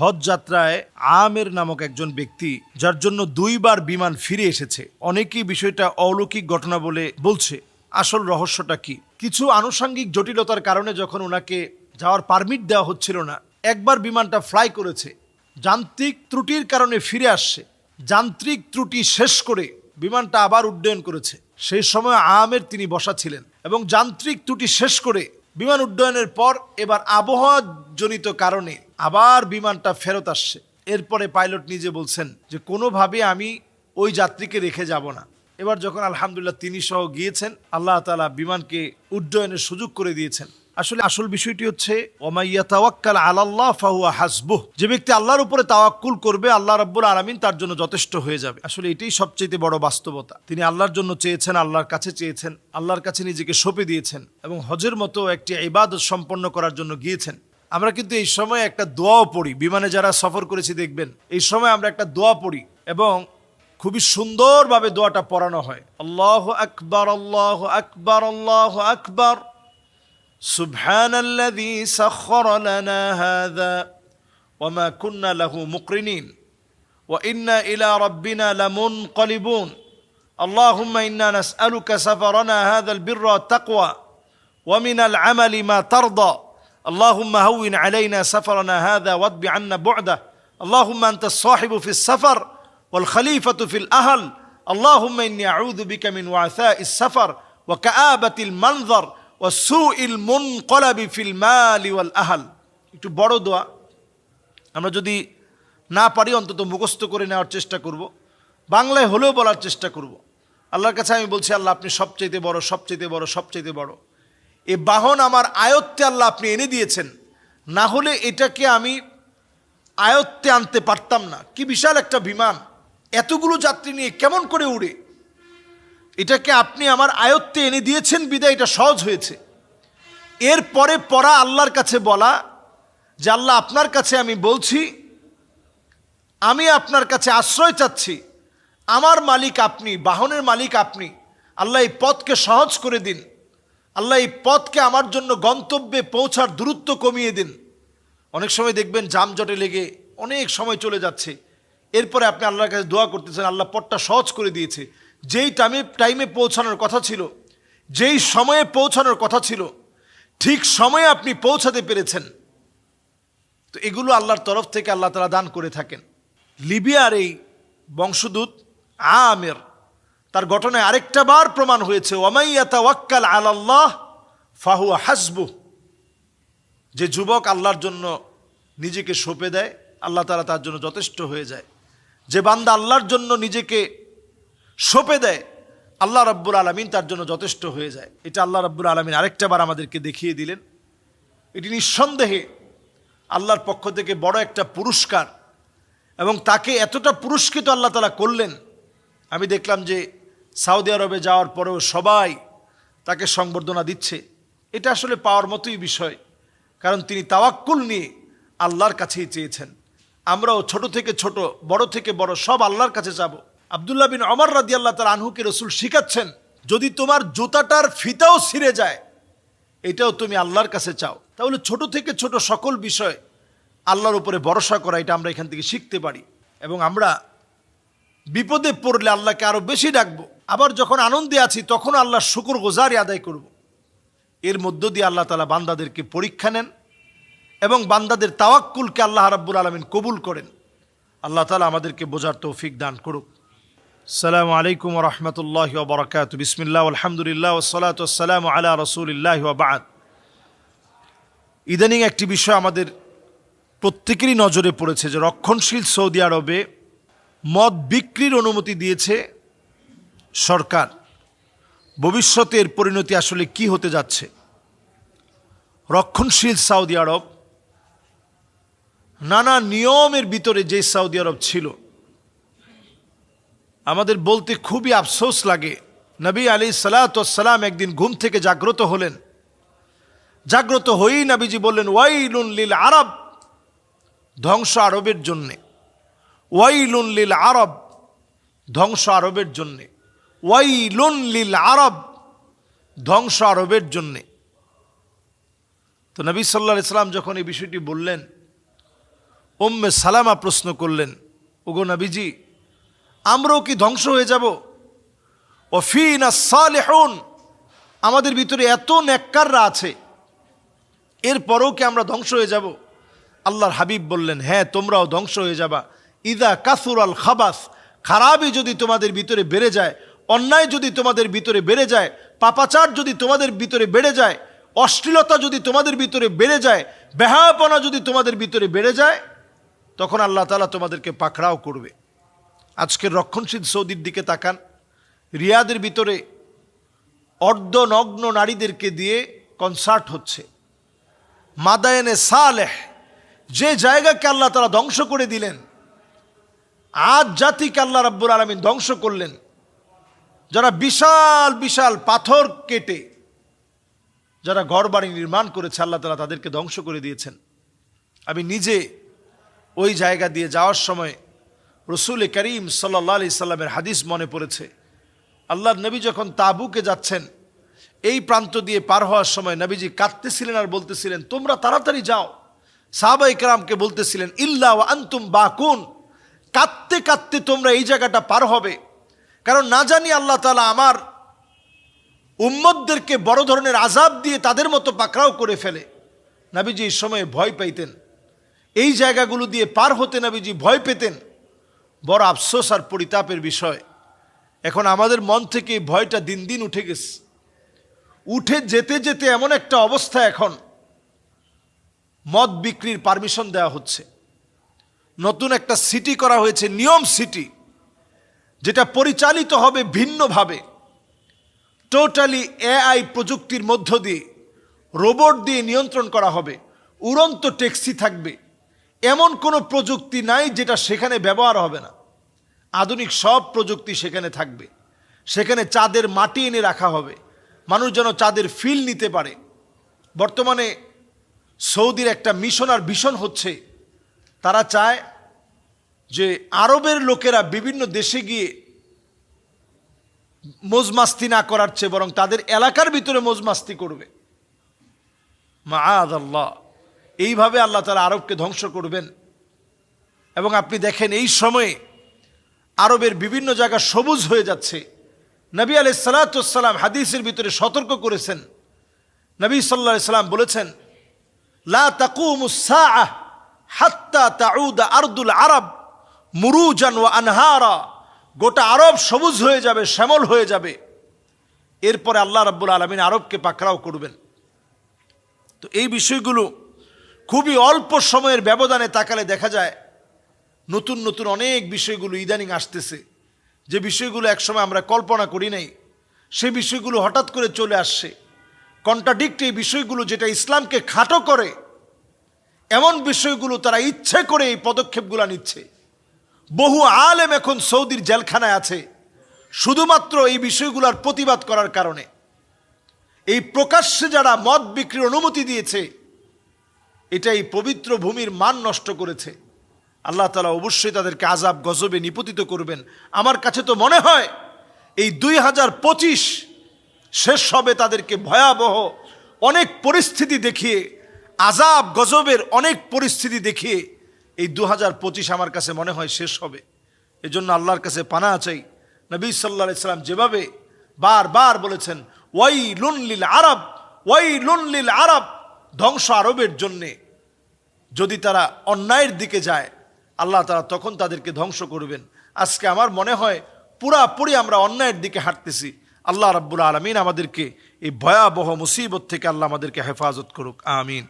হজ যাত্রায় আমের নামক একজন ব্যক্তি, যার জন্য দুইবার বিমান ফিরে এসেছে। অনেকেই বিষয়টা অলৌকিক ঘটনা বলে বলছে। আসল রহস্যটা কি? কিছু আনুষঙ্গিক জটিলতার কারণে যখন ওনাকে যাওয়ার পারমিট দেওয়া হচ্ছিল না, একবার বিমানটা ফ্লাই করেছে। যান্ত্রিক ত্রুটির কারণে ফিরে আসছে। যান্ত্রিক ত্রুটি শেষ করে বিমানটা আবার উড্ডয়ন করেছে। সেই সময় আমের তিনি বসা ছিলেন এবং যান্ত্রিক ত্রুটি শেষ করে বিমান উড্ডয়নের পর এবার আবহাওয়া জনিত কারণে আবার বিমানটা ফেরত আসছে। এরপরে পাইলট নিজে বলছেন যে, কোনোভাবে আমি ওই যাত্রীকে রেখে যাব না। এবার যখন আলহামদুলিল্লাহ তিনি সহ গিয়েছেন, আল্লাহ তালা বিমানকে উড্ডয়নের সুযোগ করে দিয়েছেন। আসলে আসল বিষয়টি হচ্ছে ওমাইয়া তাওয়াক্কাল আলাল্লাহ ফাহুয়া হাসবুহ। যে ব্যক্তি আল্লাহর উপরে তাওয়াক্কুল করবে, আল্লাহ রাব্বুল আলামিন তার জন্য যথেষ্ট হয়ে যাবে। আসলে এটাই সবচেয়ে বড় বাস্তবতা। তিনি আল্লাহর জন্য চেয়েছেন, আল্লাহর কাছে চেয়েছেন, আল্লাহর কাছে নিজেকে সঁপে দিয়েছেন এবং হজের মতো একটি ইবাদত সম্পন্ন করার জন্য গিয়েছেন। আমরা কিন্তু এই সময় একটা দোয়াও পড়ি বিমানে যারা সফর করেছি দেখবেন এই সময় আমরা একটা দোয়া পড়ি এবং খুবই সুন্দরভাবে দোয়াটা পড়ানো হয় আল্লাহ আকবর আল্লাহ আকবর আল্লাহ আকবর سبحان الذي سخر لنا هذا وما كنا له مقرنين وانا الى ربنا لمنقلبون اللهم انا نسالك سفرنا هذا البر والتقوى ومن العمل ما ترضى اللهم هون علينا سفرنا هذا واتب عنا بعده اللهم انت الصاحب في السفر والخليفه في الاهل اللهم اني اعوذ بك من وعثاء السفر وكابه المنظر وسوء المنقلب في المال والاهل একটু বড় দোয়া আমরা যদি না পারি অন্তত মুখস্থ করে নেওয়ার চেষ্টা করব বাংলায় হলেও বলার চেষ্টা করব আল্লাহর কাছে আমি বলছি আল্লাহ আপনি সবচাইতে বড় সবচাইতে বড় সবচাইতে বড় এ বাহন আমার আয়ত্তে আল্লাহ আপনি এনে দিয়েছেন। না হলে এটাকে আমি আয়ত্তে আনতে পারতাম না। কি বিশাল একটা বিমান। এতগুলো যাত্রী নিয়ে কেমন করে উড়ে। এটাকে আপনি আমার আয়ত্তে এনে দিয়েছেন, বিদায় এটা সহজ হয়েছে। এর পরে পড়া আল্লাহর কাছে বলা, যে আল্লাহ আপনার কাছে আমি বলছি, আমি আপনার কাছে আশ্রয় চাচ্ছি, আমার মালিক আপনি, বাহনের মালিক আপনি, আল্লাহ এই পথকে সহজ করে দিন। আল্লাহ এই পথকে আমার জন্য গন্তব্যে পৌঁছার দূরত্ব কমিয়ে দিন। অনেক সময় দেখবেন জামজটে লেগে অনেক সময় চলে যাচ্ছে। এরপরে আপনি আল্লাহর কাছে দোয়া করতেছেন, আল্লাহ পথটা সহজ করে দিয়েছে। যেই টাইমে টাইমে পৌঁছানোর কথা ছিল, যেই সময়ে পৌঁছানোর কথা ছিল, ঠিক সময়ে আপনি পৌঁছাতে পেরেছেন। তো এগুলো আল্লাহর তরফ থেকে আল্লাহ তালা দান করে থাকেন। লিবিয়ার এই বংশদূত আমের তার ঘটনায় আরেকটা বার প্রমাণ হয়েছে ওমাইয়াতা ওয়াক্কাল আলাল্লাহ ফাহুয়া হাসবু যে যুবক আল্লাহর জন্য নিজেকে সঁপে দেয়, আল্লাহ তালা তার জন্য যথেষ্ট হয়ে যায়। যে বান্দা আল্লাহর জন্য নিজেকে সঁপে দেয়, আল্লাহ রব্বুল আলমিন তার জন্য যথেষ্ট হয়ে যায়। এটা আল্লাহ রব্বুল আলমিন আরেকটা বার আমাদেরকে দেখিয়ে দিলেন। এটি নিঃসন্দেহে আল্লাহর পক্ষ থেকে বড় একটা পুরস্কার এবং তাকে এতটা পুরস্কৃত আল্লাহ তালা করলেন। আমি দেখলাম যে সৌদি আরবে যাওয়ার পরেও সবাই তাকে সংবর্ধনা দিচ্ছে। এটা আসলে পাওয়ার মতোই বিষয়, কারণ তিনি তাওয়াক্কুল নিয়ে আল্লাহর কাছেই চেয়েছেন। আমরাও ছোট থেকে ছোট, বড় থেকে বড় সব আল্লাহর কাছে যাব। আবদুল্লাহ বিন অমর রাদি আল্লাহ তার আনহুকে রসুল শিখাচ্ছেন, যদি তোমার জুতাটার ফিতাও ছিঁড়ে যায়, এটাও তুমি আল্লাহর কাছে চাও। তাহলে ছোট থেকে ছোট সকল বিষয় আল্লাহর উপরে ভরসা করা, এটা আমরা এখান থেকে শিখতে পারি। এবং আমরা বিপদে পড়লে আল্লাহকে আরও বেশি ডাকবো। আবার যখন আনন্দে আছি, তখন আল্লাহ শুকুর গোজারি আদায় করব। এর মধ্য দিয়ে আল্লাহ তালা বান্দাদেরকে পরীক্ষা নেন এবং বান্দাদের তাওয়াক্কুলকে আল্লাহ রাব্বুল আলমিন কবুল করেন। আল্লাহ তালা আমাদেরকে বোঝার তৌফিক দান করুক। সালাম আলাইকুম রহমতুল্লাহ বরকাত বিসমিল্লাহ, আলহামদুলিল্লাহ ওসলাত সালাম আলা রসুলিল্লাহ বাদ। ইদানিং একটি বিষয় আমাদের প্রত্যেকেরই নজরে পড়েছে যে রক্ষণশীল সৌদি আরবে মদ বিক্রির অনুমতি দিয়েছে সরকার। ভবিষ্যতের পরিণতি আসলে কি হতে যাচ্ছে? রক্ষণশীল সৌদি আরব, নানা নিয়মের ভিতরে যে সৌদি আরব ছিল, আমাদের বলতে খুবই আফসোস লাগে। নবী আলী সালাতাম একদিন ঘুম থেকে জাগ্রত হলেন। জাগ্রত হয়েই নবীজি বললেন, ওয়াইলুন লিল আরব ধ্বংস আরবের জন্যে। ওয়াইলুন লিল আরব ধ্বংস আরবের জন্যে। ওয়াইলুন লিল আরব ধ্বংস আরবের জন্যে। তো নবী সাল্লাহ ইসলাম যখন এই বিষয়টি বললেন ওম্মে সালামা প্রশ্ন করলেন, ওগো নবীজি, আমরাও কি ধ্বংস হয়ে যাব? ও ফিনা সালেহুন, আমাদের ভিতরে এত নেককাররা আছে, এরপরেও কি আমরা ধ্বংস হয়ে যাব? আল্লাহর হাবিব বললেন হ্যাঁ তোমরাও ধ্বংস হয়ে যাবা। ইদা কাসুর আল খাবাস, খারাপই যদি তোমাদের ভিতরে বেড়ে যায়, অন্যায় যদি তোমাদের ভিতরে বেড়ে যায়, পাপাচার যদি তোমাদের ভিতরে বেড়ে যায়, অশ্লীলতা যদি তোমাদের ভিতরে বেড়ে যায় বেহাপনা যদি তোমাদের ভিতরে বেড়ে যায়, তখন আল্লাহ তালা তোমাদেরকে পাকড়াও করবে। আজকের রক্ষণশীল সৌদির দিকে তাকান। রিয়াদের ভিতরে অর্ধনগ্ন নারীদেরকে দিয়ে কনসার্ট হচ্ছে। মাদায়নে সালেহ, যে জায়গাকে আল্লাহ তারা ধ্বংস করে দিলেন আজ জাতিকে আল্লাহ রাব্বুর আলমিন ধ্বংস করলেন। যারা বিশাল বিশাল পাথর কেটে, যারা ঘরবাড়ি নির্মাণ করেছে, আল্লাহ তালা তাদেরকে ধ্বংস করে দিয়েছেন। আমি নিজে ওই জায়গা দিয়ে যাওয়ার সময় রসুল করিম সাল্লা আলি সাল্লামের হাদিস মনে পড়েছে। আল্লাহর নবী যখন তাবুকে যাচ্ছেন, এই প্রান্ত দিয়ে পার হওয়ার সময় নবীজি কাঁদতেছিলেন আর বলতেছিলেন, তোমরা তাড়াতাড়ি যাও। সাহাবাই কালামকে বলতেছিলেন, ইল্লা আন্তুম বাকুন। কাঁদতে কাঁদতে তোমরা এই জায়গাটা পার হবে। কারণ না জানি আল্লাহ তালা আমার উম্মদদেরকে বড় ধরনের আজাব দিয়ে তাদের মতো পাকড়াও করে ফেলে। নাবিজি এই সময়ে ভয় পাইতেন। এই জায়গাগুলো দিয়ে পার হতে নাবিজি ভয় পেতেন। বড় আফসোস আর পরিতাপের বিষয়। এখন আমাদের মন থেকে ভয়টা দিন দিন উঠে গেছে। উঠে যেতে যেতে এমন একটা অবস্থা এখন। মদ বিক্রির পারমিশন দেওয়া হচ্ছে। নতুন একটা সিটি করা হয়েছে, নিয়ম সিটি যেটা পরিচালিত হবে ভিন্নভাবে। টোটালি এআই প্রযুক্তির মধ্য দিয়ে রোবট দিয়ে নিয়ন্ত্রণ করা হবে। উড়ন্ত ট্যাক্সি থাকবে। এমন কোনো প্রযুক্তি নাই যেটা সেখানে ব্যবহার হবে না। আধুনিক সব প্রযুক্তি সেখানে থাকবে। সেখানে চাঁদের মাটি এনে রাখা হবে। মানুষ যেন চাঁদের ফিল নিতে পারে। বর্তমানে সৌদির একটা মিশন আর ভীষণ হচ্ছে। তারা চায় যে আরবের লোকেরা বিভিন্ন দেশে গিয়ে মোজমাস্তি না করার চেয়ে বরং তাদের এলাকার ভিতরে মোজমাস্তি করবে। মা আল্লাহ এইভাবে আল্লাহ তারা আরবকে ধ্বংস করবেন। এবং আপনি দেখেন এই সময়ে আরবের বিভিন্ন জায়গা সবুজ হয়ে যাচ্ছে। নবী আলাই সালাতাম হাদিসের ভিতরে সতর্ক করেছেন। নবী সাল্লা সাল্লাম বলেছেন, লা তাকুমুসাহ হাত্তা তাউদা আরদুল আরব মুরুজান ও আনহারা। গোটা আরব সবুজ হয়ে যাবে, শ্যামল হয়ে যাবে। এরপরে আল্লাহ রাব্বুল আলমিন আরবকে পাকড়াও করবেন। তো এই বিষয়গুলো খুবই অল্প সময়ের ব্যবধানে তাকালে দেখা যায়, নতুন নতুন অনেক বিষয়গুলো ইদানিং আসতেছে। যে বিষয়গুলো একসময় আমরা কল্পনা করি নাই, সে বিষয়গুলো হঠাৎ করে চলে আসছে। কন্ট্রাডিক্ট এই বিষয়গুলো যেটা ইসলামকে খাটো করে এমন বিষয়গুলো তারা ইচ্ছে করে এই পদক্ষেপগুলো নিচ্ছে। বহু আলেম এখন সৌদির জেলখানায় আছে, শুধুমাত্র এই বিষয়গুলোর প্রতিবাদ করার কারণে। এই প্রকাশ্যে যারা মদ বিক্রির অনুমতি দিয়েছে, এটা এই পবিত্র ভূমির মান নষ্ট করেছে। আল্লাহ তালা অবশ্যই তাদেরকে আজাব গজবে নিপতিত করবেন। আমার কাছে তো মনে হয় এই দুই হাজার পঁচিশ শেষ হবে তাদেরকে ভয়াবহ অনেক পরিস্থিতি দেখিয়ে আজাব গজবের অনেক পরিস্থিতি দেখিয়ে এই দু হাজার পঁচিশ আমার কাছে মনে হয় শেষ হবে। এজন্য আল্লাহর কাছে পানা চাই। নবী সাল্লা সাল্লাম যেভাবে বারবার বলেছেন ওয়াই লুনলিল আরব ওয়াই লুনলিল আরব। ধ্বংস আরবের জন্যে যদি তারা অন্যায়ের দিকে যায়, আল্লাহ তারা তখন তাদেরকে ধ্বংস করবেন। আজকে আমার মনে হয় পুরাপুরি আমরা অন্যায়ের দিকে হাঁটতেছি। আল্লাহ রাব্বুল আলমিন আমাদেরকে এই ভয়াবহ মুসিবত থেকে আল্লাহ আমাদেরকে হেফাজত করুক। আমিন।